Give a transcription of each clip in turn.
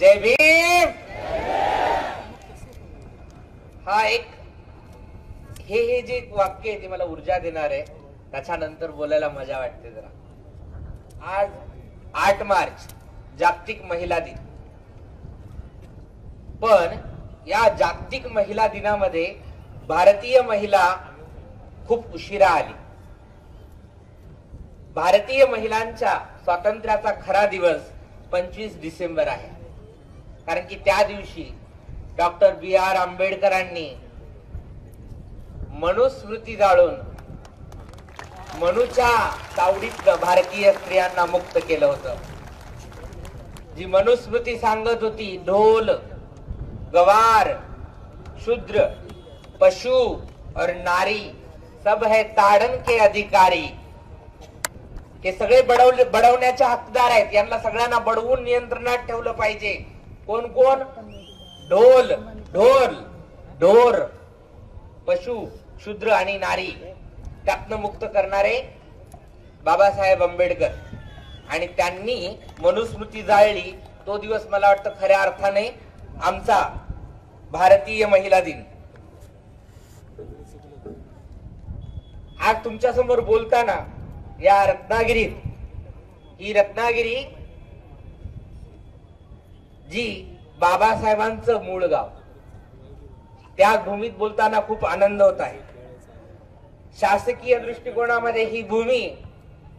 जय भीम! हा एक हे हे जे एक वाक्य आहे ते मला ऊर्जा देणार आहे. त्याच्यानंतर बोलायला मजा वाटते जरा. आज आठ मार्च जागतिक महिला दिन. पण या जागतिक महिला दिनामध्ये भारतीय महिला खूप उशिरा आली. भारतीय महिलांच्या स्वातंत्र्याचा खरा दिवस पंचवीस डिसेंबर आहे. कारण की त्या दिवशी डॉक्टर बी आर आंबेडकरांनी मनुस्मृती जाळून मनुच्या तावडीत भारतीय स्त्रियांना मुक्त केलं होतं. जी मनुस्मृती सांगत होती ढोल गवार शूद्र पशु और नारी सब है ताडन के अधिकारी. हे सगळे बडवले बडवण्याचे हकदार आहेत. यांना सगळ्यांना बडवून नियंत्रणात ठेवलं पाहिजे. कोण कोण? ढोल ढोल ढोर. पशु शूद्र आणि नारी. त्यातनं मुक्त करणारे बाबासाहेब आंबेडकर. आणि त्यांनी मनुस्मृती जाळली. तो दिवस मला वाटतं खऱ्या अर्थाने आमचा भारतीय महिला दिन. आज तुमच्यासमोर बोलताना या रत्नागिरीत ही रत्नागिरी जी बाबासाहेबांचं मूळ गाव. त्या भूमीत बोलताना खूप आनंद होत आहे. शासकीय दृष्टिकोनामध्ये ही भूमी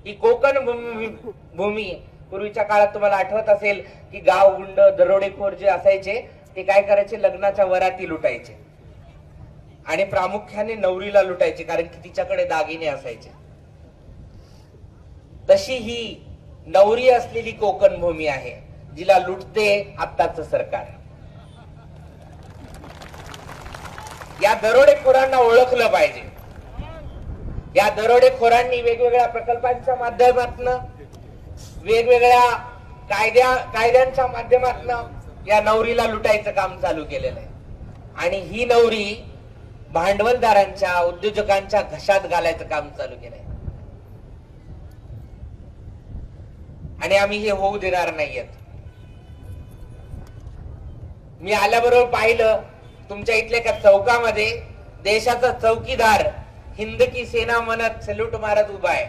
ही कोकण भूमी भूमी पूर्वीच्या काळात तुम्हाला आठवत असेल की गाव गुंड दरोडेखोर जे असायचे ते काय करायचे? लग्नाच्या वराती लुटायचे. आणि प्रामुख्याने नवरीला लुटायचे कारण की तिच्याकडे दागिने असायचे. तशी ही नवरी असलेली कोकण भूमी आहे. जिला लुटते आत्ताच सरकार. या दरोडेखोरांना ओळखलं पाहिजे. या दरोडेखोरांनी वेगवेगळ्या प्रकल्पांच्या माध्यमातून वेगवेगळ्या कायद्या कायद्यांच्या माध्यमातून या नवरीला लुटायचं काम चालू केलेलं आहे. आणि ही नवरी भांडवलदारांच्या उद्योजकांच्या घशात घालायचं काम चालू केलंय. आणि आम्ही हे होऊ देणार नाहीयेत. मी आल्याबरोबर पाहिलं तुमच्या इथल्या एका चौकामध्ये देशाचा चौकीदार हिंद की सेना म्हणत सल्यूट मारत उभा आहे.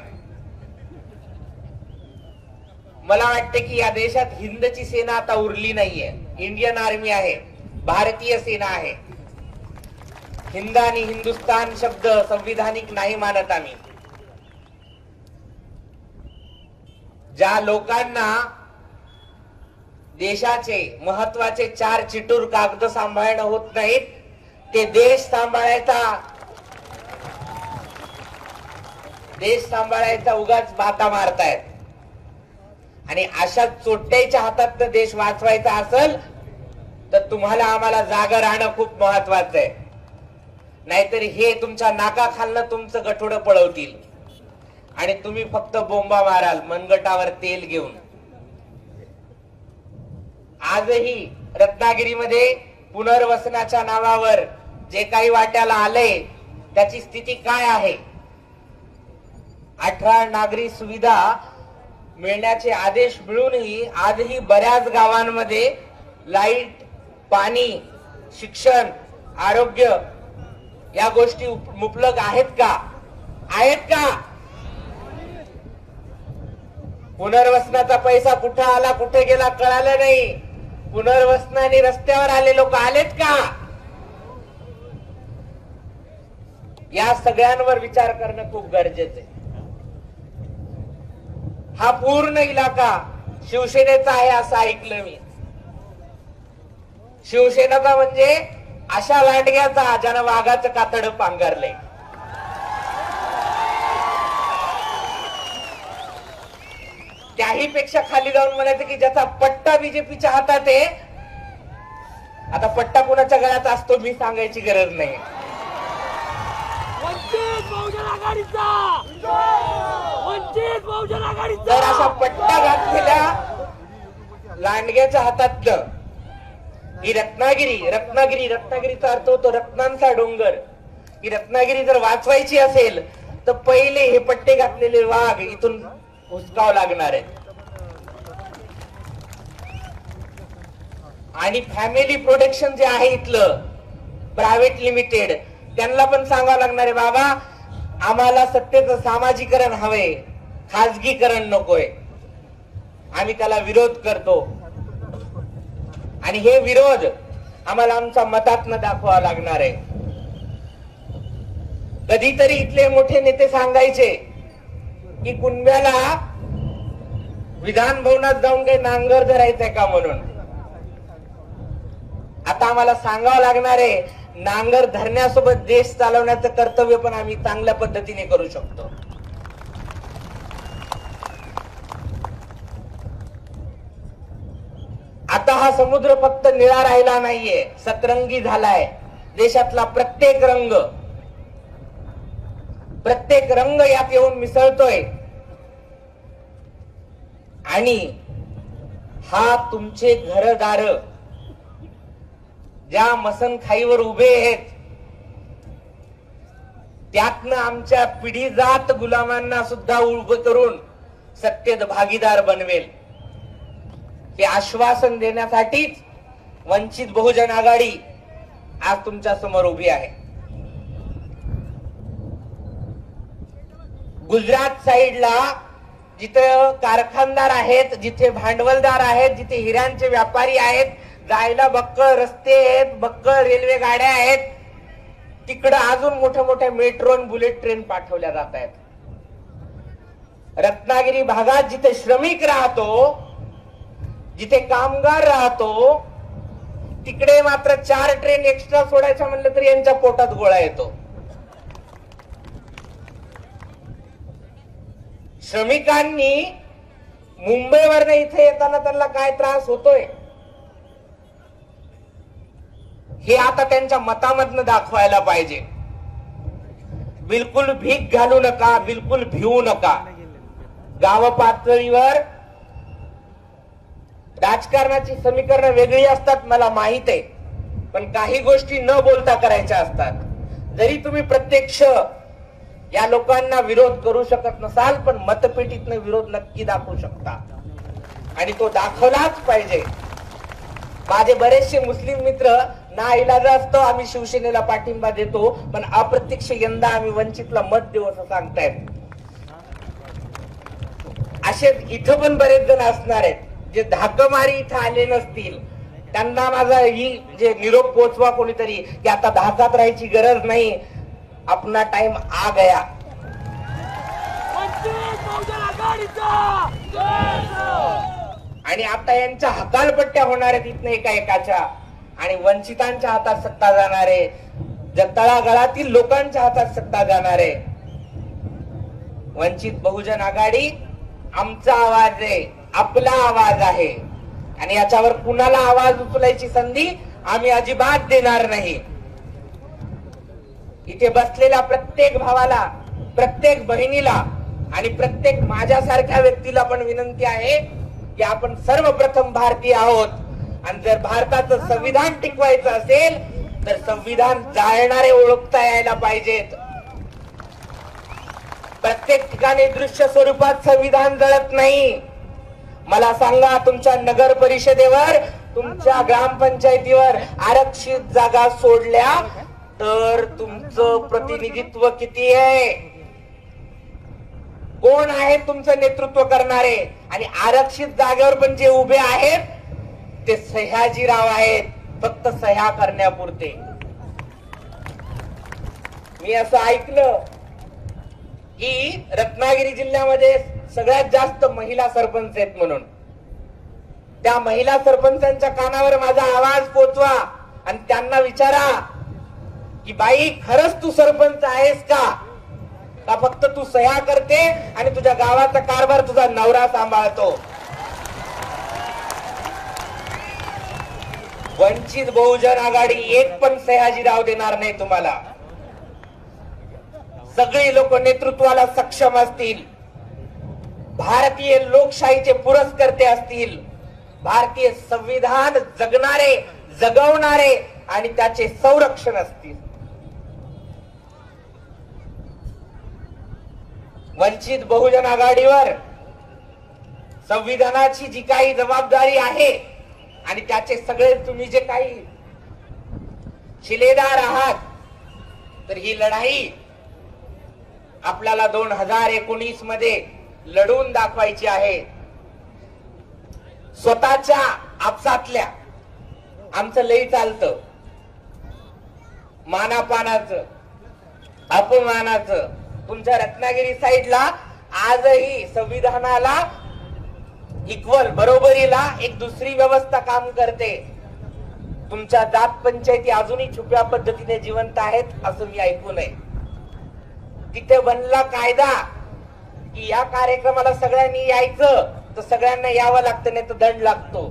मला वाटते की या देशात हिंदची सेना आता उरली नाहीये. इंडियन आर्मी आहे भारतीय सेना आहे. हिंद आणि हिंदुस्तान शब्द संविधानिक नाही मानत आम्ही. ज्या लोकांना देशाचे महत्त्वाचे चार चिटूर कागद सांभाळणं होत नाहीत. ते देश सांभाळायचा. देश सांभाळायचा उगाच बाता मारतायत. आणि अशा चोट्याच्या हातात देश वाचवायचा असेल तर तुम्हाला आम्हाला जागा राहणं खूप महत्वाचं आहे. नाहीतर हे तुमच्या नाकाखालनं तुमचं गठोडं पळवतील. आणि तुम्ही फक्त बोंबा माराल मनगटावर तेल घेऊन. आजही रत्नागिरीमध्ये पुनर्वसनाच्या नावावर जे काही वाट्याला आलंय त्याची स्थिती काय आहे? अठरा नागरी सुविधा मिळण्याचे आदेश मिळूनही आजही बऱ्याच गावांमध्ये लाइट पाणी शिक्षण आरोग्य या गोष्टी उप- मुबलक आहेत का? आहेत का? पुनर्वसनाचा पैसा कुठं आला कुठे गेला कळालं नाही. पुनर्वसनाने रस्त्यावर आले लोक आलेत का? या सगळ्यांवर विचार करणं खूप गरजेचं आहे. हा पूर्ण इलाका शिवसेनेचा आहे असं ऐकलं मी. शिवसेनेचा म्हणजे अशा लांडग्याचा ज्यानं वाघाचं कातड पांघरलंय. त्याही पेक्षा खाली जाऊन म्हणायचं की ज्याचा पट्टा बीजेपीच्या हातात आहे आता पट्टा कोणाच्या गळ्यात असतो मी सांगायची गरज नाही. तर अशा पट्टा घातलेल्या लांडग्याच्या हातातलं ही रत्नागिरी रत्नागिरी रत्नागिरीचा अर्थ होतो रत्नांचा डोंगर. ही रत्नागिरी जर वाचवायची असेल तर पहिले हे पट्टे घातलेले वाघ इथून हुसकाव लागणार आहेत आणि फॅमिली प्रोडक्शन जे आहे इथलं प्रायव्हेट लिमिटेड त्यांना पण सांगावं लागणार आहे बाबा आम्हाला सत्तेचं सामाजिकरण हवे खाजगीकरण नकोय. आम्ही त्याला विरोध करतो. आणि हे विरोध आम्हाला आमच्या मतातनं दाखवावा लागणार आहे. कधीतरी इथले मोठे नेते सांगायचे की कुणब्याला विधान भवनात जाऊन काही नांगर धरायचंय का म्हणून? आता आम्हाला सांगावं लागणार आहे नांगर धरण्यासोबत देश चालवण्याचं कर्तव्य पण आम्ही चांगल्या पद्धतीने करू शकतो. आता हा समुद्र फक्त निळा राहिला नाहीये सतरंगी झालाय. देशातला प्रत्येक रंग प्रत्येक रंग यात येऊन मिसळतोय. आणि हा तुमचे घरदार ज्या मसनखाईवर उभे आहेत त्यातनं आमच्या पिढी जात गुलामांना सुद्धा उभं करून सत्तेत भागीदार बनवेल. हे आश्वासन देण्यासाठीच वंचित बहुजन आघाडी आज तुमच्यासमोर उभी आहे. गुजरात साइडला जिथे कारखानदार आहेत जिथे भांडवलदार आहेत जिथे हिऱ्यांचे व्यापारी आहेत जायला बक्कळ रस्ते आहेत बक्कळ रेल्वे गाड्या आहेत तिकडं अजून मोठ्या मोठ्या मेट्रो आणि बुलेट ट्रेन पाठवल्या जात आहेत. रत्नागिरी भागात जिथे श्रमिक राहतो जिथे कामगार राहतो तिकडे मात्र चार ट्रेन एक्स्ट्रा सोडायच्या म्हणलं तरी यांच्या पोटात गोळा येतो. श्रमिकांनी मुंबईवरनं इथे येताना त्यांना काय त्रास होतोय? हे आता त्यांच्या मतामधनं दाखवायला पाहिजे. बिलकुल भीक घालू नका बिलकुल भिवू नका. गाव पातळीवर राजकारणाची समीकरणं वेगळी असतात मला माहीत आहे. पण काही गोष्टी न बोलता करायच्या असतात. जरी तुम्ही प्रत्यक्ष या लोकांना विरोध करू शकत नसाल पण मतपेटीतनं विरोध नक्की दाखवू शकता. आणि तो दाखवलाच पाहिजे. माझे बरेचसे मुस्लिम मित्र ना इलाज असतो आम्ही शिवसेनेला पाठिंबा देतो पण अप्रत्यक्ष यंदा आम्ही वंचितला मत देऊ असं सांगतायत. असे इथं पण बरेच जण असणार आहेत जे धाकमारी इथं आले नसतील. त्यांना माझा ही जे निरोप पोचवा कोणीतरी की आता धाकात राहायची गरज नाही. आपला टाइम आ गया. आणि आता यांच्या हकालपट्ट्या होणार आहेत इथनं एका एकाच्या आणि वंचितांच्या हातात सत्ता जाणार आहे. ज- तळागाळातील लोकांच्या हातात सत्ता जाणार आहे. वंचित बहुजन आघाडी आमचा आवाज आहे आपला आवाज आहे. आणि याच्यावर कुणाला आवाज उचलायची संधी आम्ही अजिबात देणार नाही. इथे बसलेल्या प्रत्येक भावाला प्रत्येक बहिणीला आणि प्रत्येक माझ्यासारख्या व्यक्तीला पण विनंती आहे की आपण सर्वप्रथम भारतीय आहोत. आणि जर भारताचं संविधान टिकवायचं असेल तर संविधान जाळणारे ओळखता यायला पाहिजेत. प्रत्येक ठिकाणी दृश्य स्वरूपात संविधान जळत नाही. मला सांगा तुमच्या नगर परिषदेवर तुमच्या ग्रामपंचायतीवर आरक्षित जागा सोडल्या तर तुमचं प्रतिनिधित्व किती आहे? कोण आहे तुमचं नेतृत्व करणारे? आणि आरक्षित जागेवर पण जे उभे आहेत ते सह्याजीराव आहेत फक्त सह्या करण्यापुरते. मी असं ऐकलं की रत्नागिरी जिल्ह्यामध्ये सगळ्यात जास्त महिला सरपंच आहेत म्हणून. त्या महिला सरपंचांच्या कानावर माझा आवाज पोचवा आणि त्यांना विचारा की बाई खरंच तू सरपंच आहेस का? का फक्त तू सह्या करते आणि तुझ्या गावाचा कारभार तुझा नवरा सांभाळतो? वंचित बहुजन आघाडी एक पण सह्याजीराव देणार नाही तुम्हाला. सगळी लोक नेतृत्वाला सक्षम असतील. भारतीय लोकशाहीचे पुरस्कर्ते असतील. भारतीय संविधान जगणारे जगवणारे आणि त्याचे संरक्षण असतील. वंचित बहुजन आघाडीवर संविधानाची जी काही जबाबदारी आहे आणि त्याचे सगळे तुम्ही जे काही शिलेदार आहात तर ही लढाई आपल्याला दोन हजार एकोणीसमध्ये लढून दाखवायची आहे. स्वतःच्या आपसातल्या आमचं लई चालतं. मानापानाचं अपमानाचं तुमच्या रत्नागिरी साईडला आजही संविधानाला इक्वल बरोबरीला एक दुसरी व्यवस्था काम करते. तुमच्या जात पंचायती अजूनही छुप्या पद्धतीने जिवंत आहेत असं मी ऐकू नये. तिथे बनला कायदा की या कार्यक्रमाला सगळ्यांनी यायचं तर सगळ्यांना यावं लागतं नाही तर दंड लागतो.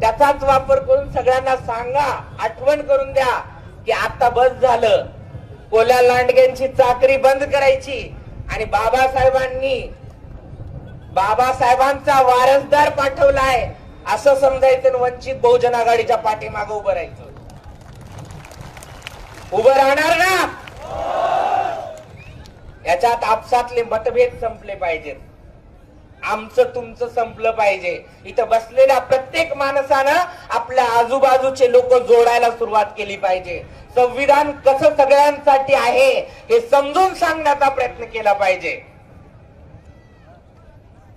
त्याचाच वापर करून सगळ्यांना सांगा आठवण करून द्या की आता बस झालं. कोल्या लांडग्यांची चाकरी बंद करायची. आणि बाबासाहेबांनी बाबासाहेबांचा वारसदार पाठवलाय. असं समजायचं वंचित बहुजन आघाडीच्या पाठीमागे उभं राहायचं. उभं राहणार ना? याच्यात आपसातले मतभेद संपले पाहिजेत. आमचं तुमचं संपलं पाहिजे. इथं बसलेल्या प्रत्येक माणसानं आपल्या आजूबाजूचे लोक जोडायला सुरुवात केली पाहिजे. संविधान कसं सगळ्यांसाठी आहे हे समजून सांगण्याचा प्रयत्न केला पाहिजे.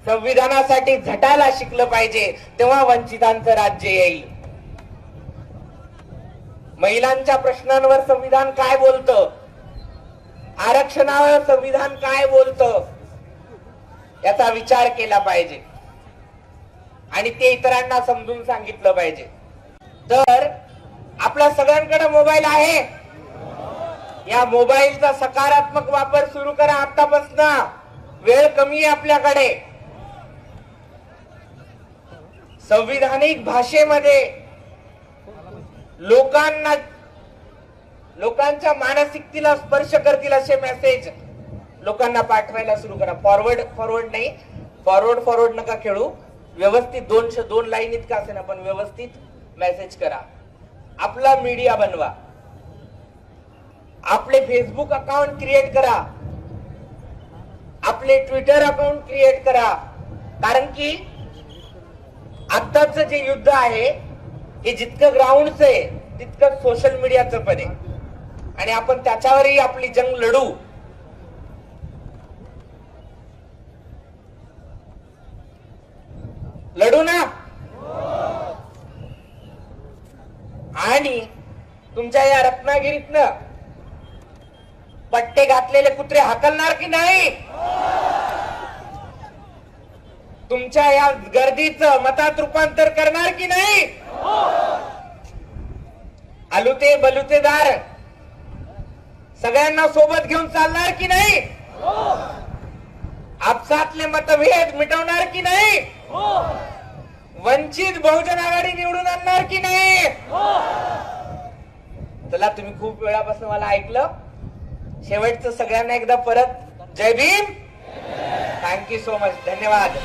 संविधानासाठी झटायला शिकलं पाहिजे तेव्हा वंचितांचं राज्य येईल. महिलांच्या प्रश्नांवर संविधान काय बोलतं? आरक्षणावर संविधान काय बोलतं? याचा विचार केला पाहिजे. आणि ते इतरांना समजून सांगितलं पाहिजे. तर आपल्या सगळ्यांकडे मोबाईल आहे. या मोबाईलचा सकारात्मक वापर सुरू करा आतापासून. वेळ कमी आहे आपल्याकडे. संविधानिक भाषेमध्ये लोकांना लोकांच्या मानसिकतेला स्पर्श करतील असे मेसेज लोकांना पाठवायला सुरू करा. फॉरवर्ड फॉरवर्ड नाही. फॉरवर्ड फॉरवर्ड नका खेळू. व्यवस्थित दोनशे दोन लाईन इतका असेल पण व्यवस्थित मेसेज करा. आपला मीडिया बनवा. आपले फेसबुक अकाउंट क्रिएट करा. आपले ट्विटर अकाउंट क्रिएट करा. कारण की आत्ताच जे युद्ध आहे हे जितकं ग्राउंडचं आहे तितकं सोशल मीडियाचं पण आहे. आणि आपण त्याच्यावरही आपली जंग लढू. लढू ना आणि तुमच्या या रत्नागिरीतनं पट्टे घातलेले कुत्रे हाकलणार की नाही? तुमच्या या गर्दीचं मतात रूपांतर करणार की नाही? आलुते बलुतेदार सगळ्यांना सोबत घेऊन चालणार की नाही? आपसातले मतभेद मिटवणार की नाही? वंचित बहुजन आघाडी निवडून आणणार की नाही? चला तुम्ही खूप वेळापासून मला ऐकलं. शेवटचं सगळ्यांना एकदा परत जय Bhim. Thank you so much धन्यवाद.